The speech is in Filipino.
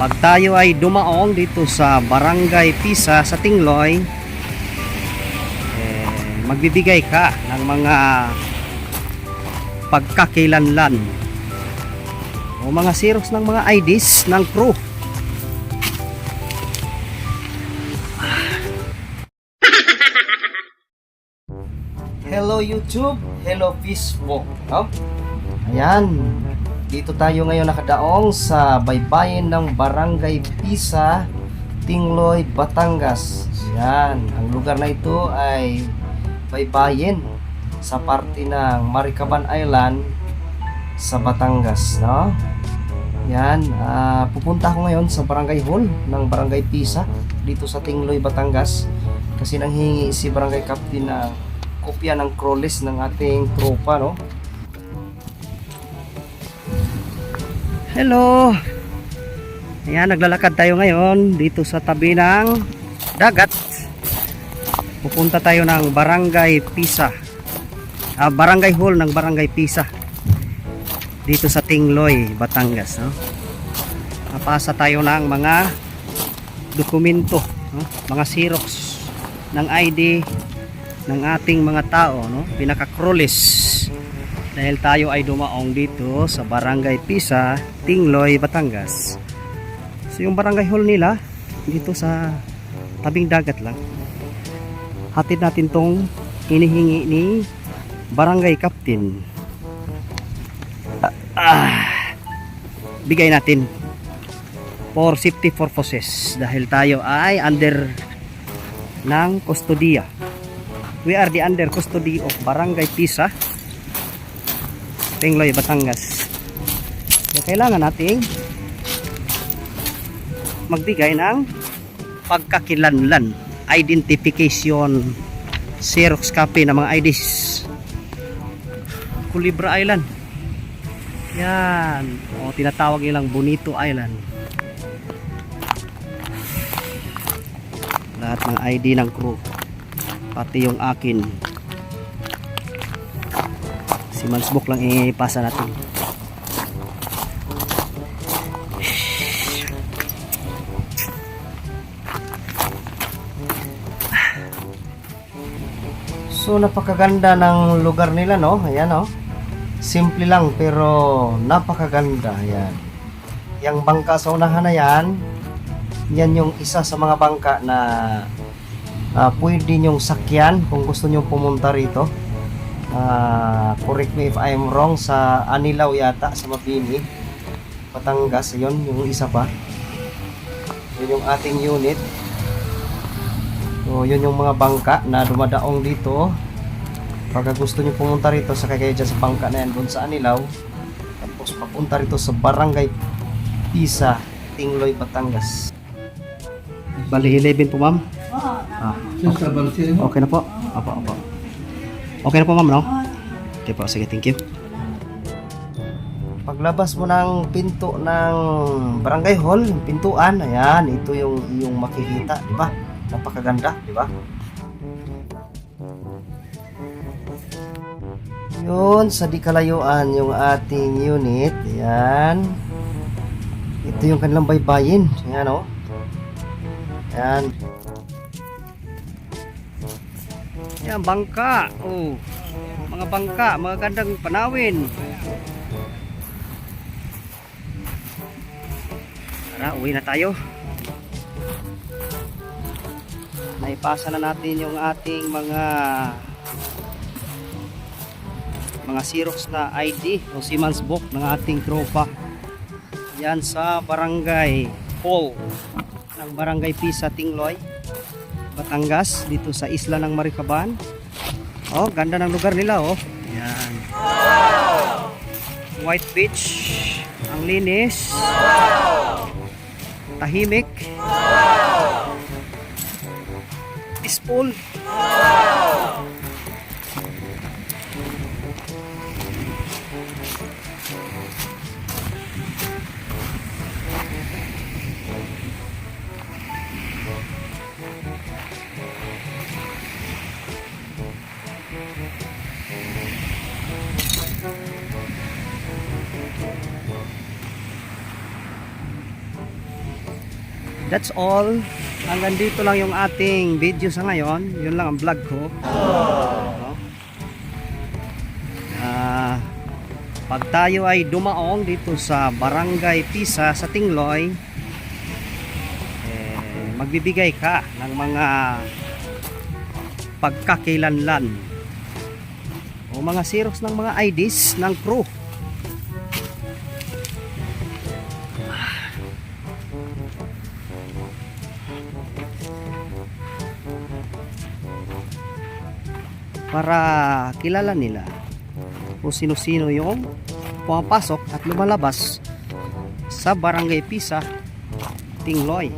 Pag tayo ay dumaong dito sa Barangay Pisa sa Tingloy, eh, magbibigay ka ng mga pagkakilanlan o mga xerox ng mga IDs ng crew. Hello YouTube, hello Facebook. No? Ayan, dito tayo ngayon nakadaong sa baybayin ng Barangay Pisa, Tingloy, Batangas. Ayan, ang lugar na ito ay baybayin sa parte ng Maricaban Island sa Batangas, no? Yan, ah, pupunta ako ngayon sa Barangay Hall ng Barangay Pisa dito sa Tingloy, Batangas kasi nanghingi si Barangay Captain ng kopya ng crawlist ng ating tropa, no? Hello! Ayan, naglalakad tayo ngayon dito sa tabi ng dagat. Pupunta tayo ng Barangay Pisa. Ah, Barangay Hall ng Barangay Pisa. Dito sa Tingloy, Batangas. No? Napasa tayo ng mga dokumento, no? mga xerox ng ID ng ating mga tao, no? pinaka-crawlist. Dahil tayo ay dumaong dito sa Barangay Pisa, Tingloy, Batangas. So yung barangay hall nila dito sa tabing dagat lang. Hatid natin tong hinihingi ni Barangay Captain. Ah, bigay natin for safety purposes dahil tayo ay under ng kustodiya. We are the under custody of Barangay Pisa, Tingloy, Batangas. Kaya kailangan nating magbigay ng pagkakilanlan, identification, Xerox copy ng mga IDs. Culebra Island. Yan. O, tinatawag nilang Bonito Island. Lahat ng ID ng crew. Pati yung akin. Si Mansbook lang ipasa natin. So napakaganda ng lugar nila no. Ayan oh. Simple lang pero napakaganda. Ayan. Yang bangka sa unahan na yan, yan yung isa sa mga bangka na ah, pwede nyong sakyan kung gusto nyong pumunta rito. Ah, correct me if I'm wrong sa Anilaw yata sa Mabini. Batangas, yun yung isa pa. Yun yung ating unit. So, yun yung mga bangka na dumadaong dito. Pagka gusto nyo pumunta rito, sakay kayo dyan sa bangka na yan doon sa Anilaw. Tapos papunta rito sa Barangay Pisa, Tingloy, Batangas. Bali 11 po ma'am? Ah, okay na po? Opo, opo. Okay na po ma'am, no? Okay po, sige, thank you. Paglabas mo ng pinto ng barangay hall, yung pintuan, ayan, ito yung yung makikita, di ba? Napakaganda, di ba? Yun, sa di kalayuan yung ating unit, ayan. Ito yung kanilang baybayin, ayan o. Ayan. Yan, bangka. Oh. Mga bangka, mga gandang panawin. Tara, uwi na tayo. Naipasa na natin yung ating mga mga Xerox na ID o Siemens book ng ating tropa. Yan sa barangay Hall ng barangay Pisa Tingloy. Batangas dito sa isla ng Maricaban. Oh, ganda ng lugar nila oh. Yan. White beach. Ang linis. Tahimik. Peaceful. That's all. Hanggang dito lang yung ating video sa ngayon. Yun lang ang vlog ko. No? Ah, pag tayo ay dumaong dito sa Barangay Pisa sa Tingloy, eh, magbibigay ka ng mga pagkakilanlan o mga xerox ng mga IDs ng crew. Para kilala nila kung sino-sino yung pumapasok at lumalabas sa Barangay Pisa, Tingloy.